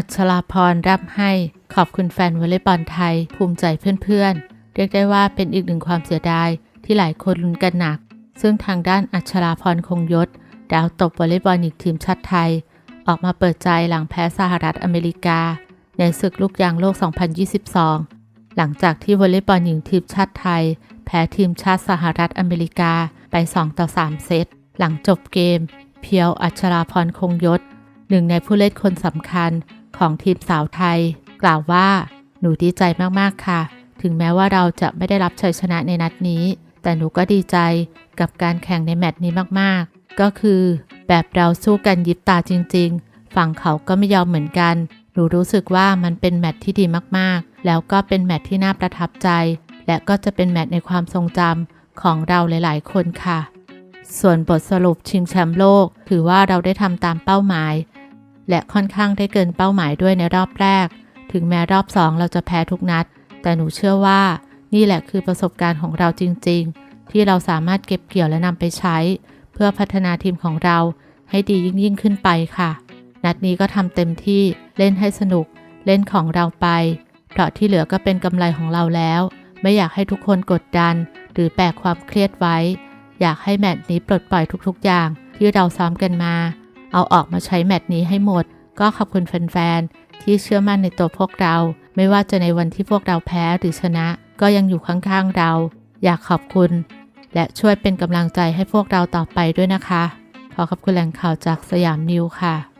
อัชราพรรับให้ขอบคุณแฟนวอลเลย์บอลไทย ภูมิใจเพื่อนๆ เรียกได้ว่าเป็นอีกหนึ่งความเสียดายที่หลายคนลุ้นกันหนัก ซึ่งทางด้านอัชราพรคงยศ ดาวตบวอลเลย์บอลหญิงทีมชาติไทย ออกมาเปิดใจหลังแพ้สหรัฐอเมริกา ในศึกลูกยางโลก 2022 หลังจากที่วอลเลย์บอลหญิงทีมชาติไทย แพ้ทีมชาติสหรัฐอเมริกาไป 2 ต่อ 3 เซต หลังจบเกม เพียวอัชราพรคงยศหนึ่งในผู้เล่นคนสำคัญ ของทีมสาวไทย กล่าวว่า หนูดีใจมากๆค่ะ ถึงแม้ว่าเราจะไม่ได้รับชัยชนะในนัดนี้ แต่หนูก็ดีใจกับการแข่งในแมตช์นี้มากๆ ก็คือ แบบเราสู้กันยิบตาจริง ๆ ฝั่งเขาก็ไม่ยอมเหมือนกัน หนูรู้สึกว่ามันเป็นแมตช์ที่ดีมากๆ แล้วก็เป็นแมตช์ที่น่าประทับใจ และก็จะเป็นแมตช์ในความทรงจำของเราหลาย ๆ คนค่ะส่วนบทสรุปชิงแชมป์โลก ถือว่าเราได้ทำตามเป้าหมาย และค่อนข้างได้เกินเป้าหมายด้วยในรอบแรก ถึงแม้รอบสองเราจะแพ้ทุกนัด แต่หนูเชื่อว่านี่แหละคือประสบการณ์ของเราจริง ๆ ที่เราสามารถเก็บเกี่ยวและนำไปใช้ เพื่อพัฒนาทีมของเราให้ดียิ่งยิ่งขึ้นไปค่ะ นัดนี้ก็ทำเต็มที่เล่นให้สนุก เล่นของเราไป เพราะที่เหลือก็เป็นกำไรของเราแล้ว ไม่อยากให้ทุกคนกดดัน หรือแบกความเครียดไว้ อยากให้แมตช์นี้ปลดปล่อยทุกๆอย่างที่เราซ้อมกันมา เอาออกมาใช้แมตช์นี้ให้หมด ก็ขอบคุณแฟนๆ ที่เชื่อมั่นในตัวพวกเรา ไม่ว่าจะในวันที่พวกเราแพ้หรือชนะ ก็ยังอยู่ข้างๆเรา อยากขอบคุณ และช่วยเป็นกำลังใจให้พวกเราต่อไปด้วยนะคะ ขอขอบคุณแหล่งข่าวจากสยามนิวค่ะ